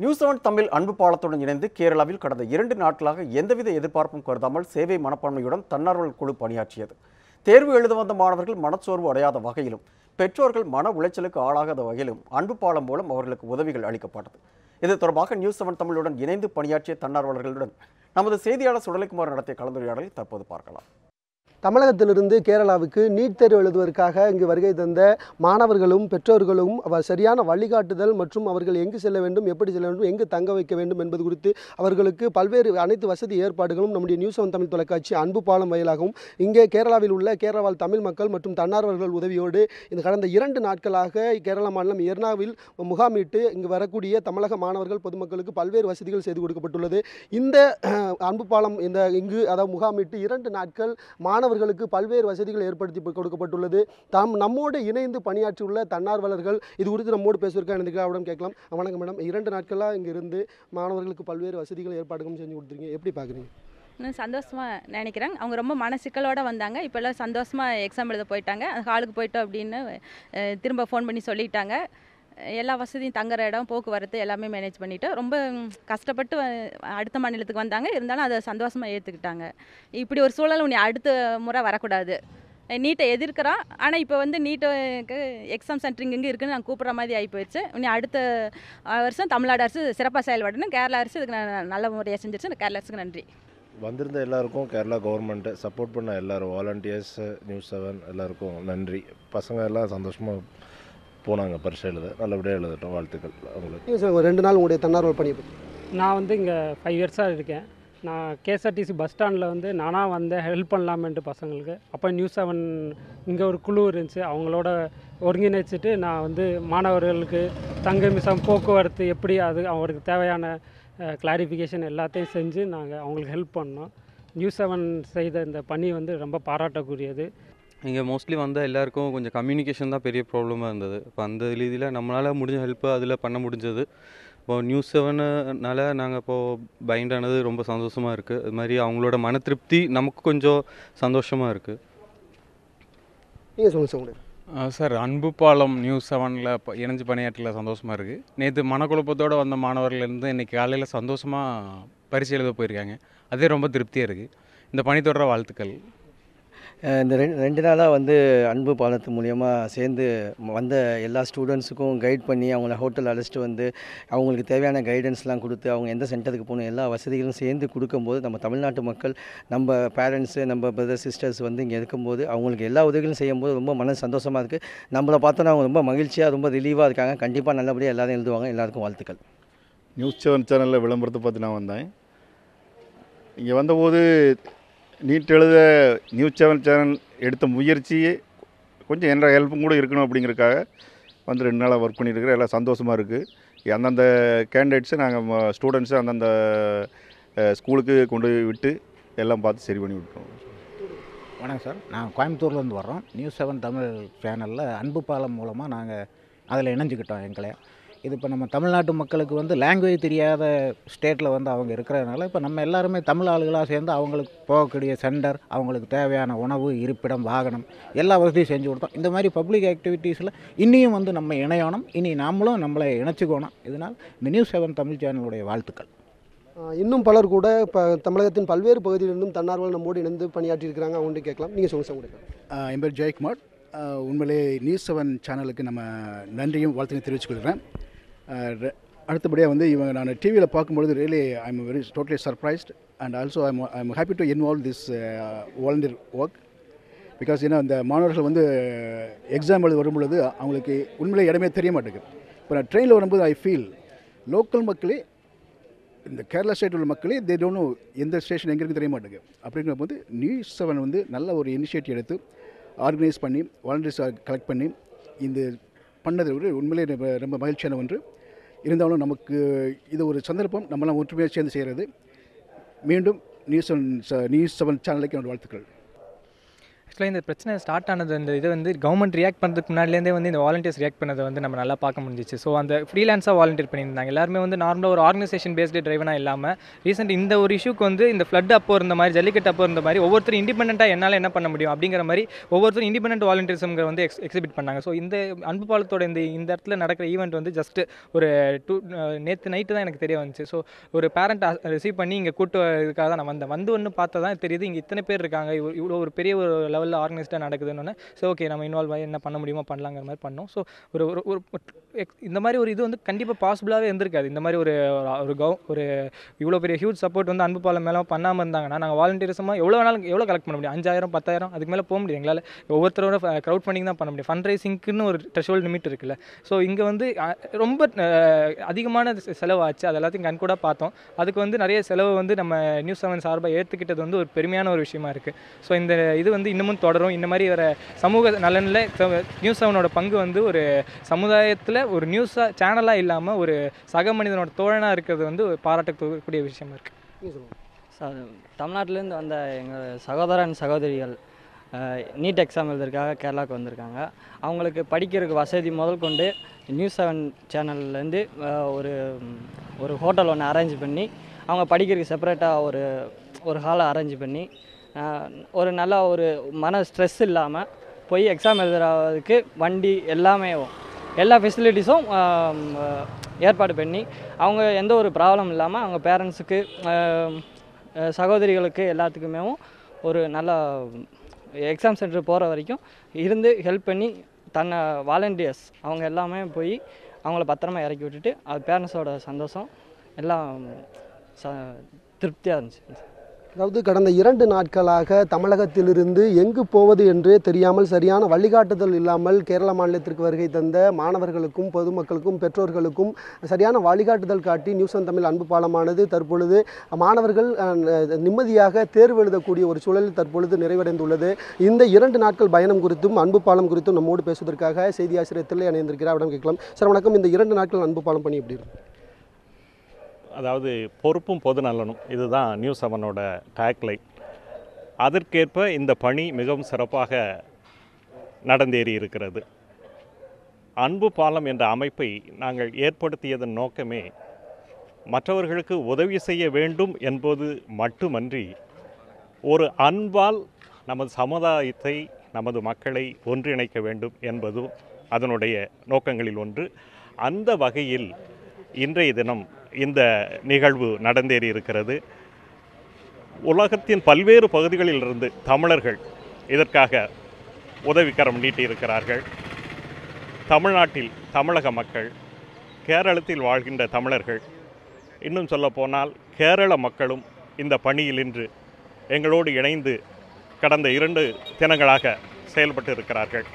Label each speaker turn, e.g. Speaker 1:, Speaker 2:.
Speaker 1: News seven Tamil அன்பு பாலத்துடன் இணைந்து கேரளாவில் கடந்த இரண்டு நாட்களாக எந்தவித எதிர்பார்ப்பும் கருதாமல் சேவை மனப்பான்மையுடன் தன்னார்வல் குழு பணியாற்றியது. தேர்வு எழுத வந்த மாணவர்கள் மனச்சோர்வு அடையாத வகையிலும் பெற்றோர்கள் மன உளைச்சலுக்கு ஆளாகாத வகையிலும் அன்பு பாலம் மூலம் அவர்களுக்கு உதவிகள் அளிக்கப்பட்டது. இது தொடர்பாக நியூஸ் செவன் தமிழுடன் இணைந்து பணியாற்றிய தன்னார்வலர்களுடன் நமது செய்தியாளர் சுடலைக்குமார் நடத்திய கலந்துரையாடலை தற்போது பார்க்கலாம்.
Speaker 2: தமிழகத்திலிருந்து கேரளாவுக்கு நீட் தேர்வு எழுதுவதற்காக இங்கு வருகை தந்த மாணவர்களும் பெற்றோர்களும் அவர் சரியான வழிகாட்டுதல் மற்றும் அவர்கள் எங்கு செல்ல வேண்டும் எப்படி செல்ல வேண்டும் எங்கு தங்க வைக்க வேண்டும் என்பது குறித்து அவர்களுக்கு பல்வேறு அனைத்து வசதி ஏற்பாடுகளும் நம்முடைய நியூஸ் செவன் தமிழ் தொலைக்காட்சி அன்பு பாலம் வாயிலாகவும் இங்கே கேரளாவில் உள்ள கேரளாவில் தமிழ் மக்கள் மற்றும் தன்னார்வலர்கள் உதவியோடு இந்த கடந்த இரண்டு நாட்களாக கேரள மாநிலம் எர்ணாவில் முகாமிட்டு இங்கு வரக்கூடிய தமிழக மாணவர்கள் பொதுமக்களுக்கு பல்வேறு வசதிகள் செய்து கொடுக்கப்பட்டுள்ளது. இந்த அன்பு பாலம் இந்த இங்கு அதாவது முகாமிட்டு இரண்டு நாட்கள் அவர்களுக்கு பல்வேறு வசதிகள் ஏற்படுத்தி கொடுக்கப்பட்டுள்ளது. தாம் நம்மோடு இணைந்து பணியாற்றியுள்ள தன்னார்வலர்கள் இது குறித்து நம்மோடு பேசுவதற்காக எனக்கு கேட்கலாம். வணக்கம் மேடம் இரண்டு நாட்களாக இங்கே இருந்து மாணவர்களுக்கு பல்வேறு வசதிகள் ஏற்பாடுகளும் செஞ்சு கொடுத்துருங்க எப்படி பார்க்குறீங்க
Speaker 3: இன்னும் சந்தோஷமாக நினைக்கிறேன். அவங்க ரொம்ப மனசிக்கலோட வந்தாங்க. இப்போல்லாம் சந்தோஷமாக எக்ஸாம் எழுத போயிட்டாங்க. அந்த ஹாலுக்கு போயிட்டோம் அப்படின்னு திரும்ப ஃபோன் பண்ணி சொல்லிட்டாங்க. எல்லா வசதியும் தங்குற இடம் போக்குவரத்து எல்லாமே மேனேஜ் பண்ணிவிட்டு ரொம்ப கஷ்டப்பட்டு அடுத்த மாநிலத்துக்கு வந்தாங்க. இருந்தாலும் அதை சந்தோஷமாக ஏற்றுக்கிட்டாங்க இப்படி ஒரு சூழல் உன்னை அடுத்த முறை வரக்கூடாது. நீட்டை எதிர்க்கிறான். ஆனால் இப்போ வந்து நீட்டுக்கு எக்ஸாம் சென்டர் இங்கே இருக்குன்னு நான் கூப்பிட்ற மாதிரி ஆகி போயிடுச்சு. இனி அடுத்த வருஷம் தமிழ்நாடு அரசு சிறப்பாக செயல்படணும். கேரளா அரசு இதுக்கு நான் நல்ல முறையாக செஞ்சிருச்சு. கேரளா அரசுக்கு நன்றி.
Speaker 4: வந்திருந்த எல்லாருக்கும் கேரளா கவர்மெண்ட்டு சப்போர்ட் பண்ண எல்லாரும் வாலண்டியர்ஸ் நியூஸ் செவன் எல்லாருக்கும் நன்றி. பசங்க எல்லாம் சந்தோஷமாக போனாங்க பரிசு எழுத. நல்லபடியாக எழுதட்டும். வாழ்த்துக்கள் அவங்களுக்கு.
Speaker 2: நீங்கள் ரெண்டு நாள் உங்களுடைய தன்னார்வல் பணியை பற்றி
Speaker 5: நான் வந்து இங்கே ஃபைவ் இயர்ஸாக இருக்கேன். நான் கேஎஸ்ஆர்டிசி பஸ் ஸ்டாண்டில் வந்து நானாக வந்தேன். ஹெல்ப் பண்ணலாமேன்ட்டு பசங்களுக்கு. அப்போ நியூஸ் செவன் இங்கே ஒரு குழு இருந்துச்சு. அவங்களோட ஒருங்கிணைச்சிட்டு நான் வந்து மாணவர்களுக்கு தங்க மிசம் போக்குவரத்து எப்படி அது அவருக்கு தேவையான கிளாரிஃபிகேஷன் எல்லாத்தையும் செஞ்சு நாங்கள் அவங்களுக்கு ஹெல்ப் பண்ணோம். நியூஸ் செவன் செய்த இந்த பணி வந்து ரொம்ப பாராட்டக்கூடியது.
Speaker 6: இங்கே மோஸ்ட்லி வந்த எல்லாருக்கும் கொஞ்சம் கம்யூனிகேஷன் தான் பெரிய ப்ராப்ளமாக இருந்தது. இப்போ அந்த ரீதியில் நம்மளால் முடிஞ்ச ஹெல்ப்பு அதில் பண்ண முடிஞ்சது. இப்போ நியூஸ் செவனுனால நாங்கள் இப்போது பைண்ட் ஆனது ரொம்ப சந்தோஷமாக இருக்குது இது மாதிரி அவங்களோட மன திருப்தி நமக்கு கொஞ்சம் சந்தோஷமாக இருக்குது
Speaker 2: நீங்கள் சொல்லுங்கள் சார்
Speaker 7: சார் அன்பு பாலம் நியூஸ் செவனில் இணைஞ்சு பணியாற்றல சந்தோஷமாக இருக்குது நேற்று மனக்குழப்பத்தோடு வந்த மாணவர்கள்லேருந்து இன்றைக்கி காலையில் சந்தோஷமாக பரிசு எழுத போயிருக்காங்க. அதே ரொம்ப திருப்தியாக இருக்குது இந்த பணி தொடர வாழ்த்துக்கள்.
Speaker 8: இந்த ரெண்டு ரெண்டு நாளாக வந்து அன்பு பாலத்து மூலயமா சேர்ந்து வந்த எல்லா ஸ்டூடெண்ட்ஸுக்கும் கைட் பண்ணி அவங்கள ஹோட்டல் அழைச்சிட்டு வந்து அவங்களுக்கு தேவையான கைடன்ஸ்லாம் கொடுத்து அவங்க எந்த சென்டருக்கு போகணும் எல்லா வசதிகளும் சேர்ந்து கொடுக்கும்போது நம்ம தமிழ்நாட்டு மக்கள் நம்ம பேரண்ட்ஸு நம்ம பிரதர் சிஸ்டர்ஸ் வந்து இங்கே இருக்கும்போது அவங்களுக்கு எல்லா உதவிகளும் செய்யும்போது ரொம்ப மன சந்தோஷமாக இருக்குது நம்மளை பார்த்தோன்னா அவங்க ரொம்ப மகிழ்ச்சியாக ரொம்ப ரிலீவாக இருக்காங்க. கண்டிப்பாக நல்லபடியாக எல்லாரும் எழுதுவாங்க. எல்லாருக்கும் வாழ்த்துக்கள்.
Speaker 9: நியூஸ் செவன் சேனலில் விளம்பரத்தை பார்த்து நான் வந்தேன். இங்கே வந்தபோது நீட் எழுத நியூஸ் செவன் சேனல் எடுத்த முயற்சி கொஞ்சம் என்ற ஹெல்ப்பும் கூட இருக்கணும் அப்படிங்கிறதுக்காக வந்து ரெண்டு நாளாக ஒர்க் பண்ணியிருக்கிறேன் எல்லாம் சந்தோஷமாக இருக்குது அந்தந்த கேண்டிடேட்ஸு நாங்கள் ஸ்டூடெண்ட்ஸு அந்தந்த ஸ்கூலுக்கு கொண்டு போய் விட்டு எல்லாம் பார்த்து சரி பண்ணி விட்டுருவோம்.
Speaker 10: வணக்கம் சார். நான் கோயம்புத்தூர்லேருந்து வர்றோம். நியூஸ் செவன் தமிழ் சேனலில் அன்பு பாலம் மூலமாக நாங்கள் அதில் இணைஞ்சுக்கிட்டோம் எங்களை. இது இப்போ நம்ம தமிழ்நாட்டு மக்களுக்கு வந்து லாங்குவேஜ் தெரியாத ஸ்டேட்டில் வந்து அவங்க இருக்கிறதுனால இப்போ நம்ம எல்லாருமே தமிழ் ஆளுகளாக சேர்ந்து அவங்களுக்கு போகக்கூடிய சென்டர் அவங்களுக்கு தேவையான உணவு இருப்பிடம் வாகனம் எல்லா வசதியும் செஞ்சு கொடுத்தோம். இந்த மாதிரி பப்ளிக் ஆக்டிவிட்டீஸில் இன்னியும் வந்து நம்ம இணையணும். இனி நாமளும் நம்மளை இணைச்சிக்கணும். இதனால் இந்த நியூஸ் செவன் தமிழ் சேனலுடைய வாழ்த்துக்கள்.
Speaker 2: இன்னும் பலர் கூட இப்போ தமிழகத்தின் பல்வேறு பகுதிகளிலிருந்தும் தன்னார்வலர் நம்மோடு இணைந்து பணியாற்றியிருக்கிறாங்க. அவங்கள்ட்ட கேட்கலாம். நீங்கள் சொல்லுங்கள் சார்
Speaker 11: என் பேர் ஜெயக்குமார். உண்மையிலே நியூஸ் செவன் சேனலுக்கு நம்ம நன்றியும் வாழ்த்தையும் தெரிவிச்சுக்கொள்கிறேன் அடுத்தபடியாக வந்து இவங்க நான் டிவியில் பார்க்கும்பொழுது really I am very totally surprised and also I'm I am happy to involve this volunteer work because ஏன்னா இந்த மாணவர்கள் வந்து எக்ஸாம் எழுத வரும்பொழுது அவங்களுக்கு உண்மையிலே இடமே தெரிய மாட்டேங்குது. இப்போ நான் ட்ரெயினில் வரும்போது ஐ ஃபீல் லோக்கல் மக்களே இந்த கேரளா ஸ்டேட் உள்ள மக்களே தே டோன்ட் நோ எந்த ஸ்டேஷன் எங்கே இருக்குன்னு தெரிய மாட்டேங்குது. அப்படிங்கிற போது நியூஸ் செவன் வந்து நல்ல ஒரு இனிஷியேட்டிவ் எடுத்து ஆர்கனைஸ் பண்ணி வாலண்டியர்ஸ் கலெக்ட் பண்ணி இந்த பண்ணது ஒரு உண்மையிலே ரொம்ப ரொம்ப மகிழ்ச்சியான ஒன்று. இருந்தாலும் நமக்கு இது ஒரு சந்தர்ப்பம் நம்மளாம் ஒற்றுமையாக சேர்ந்து செய்கிறது மீண்டும் நியூஸ் செவன் நியூஸ் செவன் சேனலுக்கு என்னோட வாழ்த்துக்கள்.
Speaker 12: ஆக்சுவலாக இந்த பிரச்சனை ஸ்டார்ட் ஆனது இந்த இது வந்து கவர்மெண்ட் ரியாக்ட் பண்ணுறதுக்கு முன்னாடிலேருந்தே வந்து இந்த வாலண்டியர்ஸ் ரியாக்ட் பண்ணதை வந்து நம்ம நல்லா பார்க்க முடிஞ்சிச்சு. ஸோ அந்த ஃப்ரீலான்ஸாக வாலண்டியர் பண்ணியிருந்தாங்க. எல்லாருமே வந்து நார்மலாக ஒரு ஆர்கனைசேஷன் பேஸ்டு டிரைவனாக இல்லாமல் ரீசெண்ட் இந்த ஒரு இஷ்யூக்கு வந்து இந்த ஃப்ளட் அப்போ இருந்த மாதிரி ஜல்லிக்கட்டு அப்போ இருந்த மாதிரி ஒவ்வொருத்தரும் இண்டிபெண்ட்டாக என்னால் என்ன பண்ண முடியும் அப்படிங்கிற மாதிரி ஒவ்வொருத்தரும் இண்டிபெண்ட் வாலண்டியர்ஸுங்கிற வந்து எக்ஸ் எக்ஸிபிட் பண்ணாங்க. ஸோ இந்த அன்பு பாலத்தோட இந்த இந்த இடத்துல நடக்கிற ஈவெண்ட் வந்து ஜஸ்ட் ஒரு டூ நேற்று நைட்டு தான் எனக்கு தெரிய வந்துச்சு. ஸோ ஒரு பேரண்ட் ரிசீவ் பண்ணி இங்கே கூட்டு இதுக்காக தான் நான் வந்தேன். வந்து ஒன்று பார்த்தா தான் தெரியுது இங்கே இத்தனை பேர் இருக்காங்க. இவ்வளோ இவ்வளோ ஒரு பெரிய ஒரு லெவல் லெவலில் ஆர்கனைஸ்டாக நடக்குதுன்னு ஸோ ஓகே நம்ம இன்வால்வ் ஆகி என்ன பண்ண முடியுமோ பண்ணலாங்கிற மாதிரி பண்ணோம். ஸோ ஒரு ஒரு ஒரு இந்த மாதிரி ஒரு இது வந்து கண்டிப்பாக பாசிபிளாகவே இருந்திருக்காது. இந்த மாதிரி ஒரு ஒரு கவு ஒரு இவ்வளோ பெரிய ஹியூஜ் சப்போர்ட் வந்து அன்பு பாலம் மேலே பண்ணாமல் இருந்தாங்கன்னா நாங்கள் வாலண்டியர்ஸமாக எவ்வளோ வேணாலும் எவ்வளோ கலெக்ட் பண்ண முடியும்? அஞ்சாயிரம் பத்தாயிரம் அதுக்கு மேலே போக முடியும். எங்களால் ஒவ்வொருத்தரோட க்ரௌட் ஃபண்டிங் தான் பண்ண முடியும். ஃபண்ட் ரைசிங்க்குன்னு ஒரு த்ரெஷோல்டு லிமிட் இருக்குல்ல. ஸோ இங்கே வந்து ரொம்ப அதிகமான செலவாச்சு. அது எல்லாத்தையும் கண்கூட பார்த்தோம். அதுக்கு வந்து நிறைய செலவு வந்து நம்ம நியூஸ் செவன் சார்பாக ஏற்றுக்கிட்டது வந்து ஒரு பெருமையான ஒரு விஷயமா இருக்குது ஸோ இந்த இது வந்து இன்னும் இன்னமும் தொடரும். இந்த மாதிரி வர சமூக நலனில் நியூஸ் செவனோட பங்கு வந்து ஒரு சமுதாயத்தில் ஒரு நியூஸாக சேனலாக இல்லாமல் ஒரு சக மனிதனோட தோழனாக இருக்கிறது வந்து ஒரு பாராட்டக்கூடிய விஷயமா இருக்குது
Speaker 13: தமிழ்நாட்டிலேருந்து வந்த எங்கள் சகோதரன் சகோதரிகள் நீட் எக்ஸாம் எழுதுறதுக்காக கேரளாவுக்கு வந்திருக்காங்க. அவங்களுக்கு படிக்கிறதுக்கு வசதி முதல் கொண்டு நியூஸ் செவன் சேனல்லேருந்து ஒரு ஒரு ஹோட்டல் ஒன்று அரேஞ்ச் பண்ணி அவங்க படிக்கிறதுக்கு செப்பரேட்டாக ஒரு ஒரு ஹாலை அரேஞ்ச் பண்ணி ஒரு நல்ல ஒரு மன ஸ்ட்ரெஸ் இல்லாமல் போய் எக்ஸாம் எழுதுறதுக்கு வண்டி எல்லாமே எல்லா ஃபெசிலிட்டிஸும் ஏற்பாடு பண்ணி அவங்க எந்த ஒரு ப்ராப்ளம் இல்லாமல் அவங்க பேரண்ட்ஸுக்கு சகோதரிகளுக்கு எல்லாத்துக்குமே ஒரு நல்ல எக்ஸாம் சென்டர் போகிற வரைக்கும் இருந்து ஹெல்ப் பண்ணி தன்னை வாலண்டியர்ஸ் அவங்க எல்லாமே போய் அவங்கள பத்திரமா இறக்கி விட்டுட்டு அது பேரண்ட்ஸோட சந்தோஷம் எல்லாம் ச திருப்தியாக இருந்துச்சு.
Speaker 2: அதாவது கடந்த இரண்டு நாட்களாக தமிழகத்திலிருந்து எங்கு போவது என்று தெரியாமல் சரியான வழிகாட்டுதல் இல்லாமல் கேரள மாநிலத்திற்கு வருகை தந்த மாணவர்களுக்கும் பொதுமக்களுக்கும் பெற்றோர்களுக்கும் சரியான வழிகாட்டுதல் காட்டி நியூஸ் அண்ட் தமிழ் அன்பு பாலமானது தற்பொழுது மாணவர்கள் நிம்மதியாக தேர்வு எழுதக்கூடிய ஒரு சூழலில் தற்பொழுது நிறைவடைந்துள்ளது. இந்த இரண்டு நாட்கள் பயணம் குறித்தும் அன்பு பாலம் குறித்தும் நம்மோடு பேசுவதற்காக செய்தி ஆசிரியத்தில் இணைந்திருக்கிறார் அவரிடம் கேட்கலாம். சார் வணக்கம். இந்த இரண்டு நாட்கள் அன்பு பாலம் பணி எப்படி இருக்கும்
Speaker 14: அதாவது பொறுப்பும் பொது நலனும் இதுதான் நியூஸ் செவனோட டேக்லைன் அதற்கேற்ப இந்த பணி மிகவும் சிறப்பாக நடந்தேறி இருக்கிறது. அன்பு பாலம் என்ற அமைப்பை நாங்கள் ஏற்படுத்தியதன் நோக்கமே மற்றவர்களுக்கு உதவி செய்ய வேண்டும் என்பது மட்டுமன்றி ஒரு அன்பால் நமது சமுதாயத்தை நமது மக்களை ஒன்றிணைக்க வேண்டும் என்பதும் அதனுடைய நோக்கங்களில் ஒன்று. அந்த வகையில் இன்றைய தினம் இந்த நிகழ்வு நடந்தேறி இருக்கிறது. உலகத்தின் பல்வேறு பகுதிகளிலிருந்து தமிழர்கள் இதற்காக உதவிக்கரம் நீட்டியிருக்கிறார்கள் தமிழ்நாட்டில் தமிழக மக்கள் கேரளத்தில் வாழ்கின்ற தமிழர்கள் இன்னும் சொல்லப்போனால் கேரள மக்களும் இந்த பணியில் இன்று எங்களோடு இணைந்து கடந்த இரண்டு தினங்களாக செயல்பட்டு இருக்கிறார்கள்.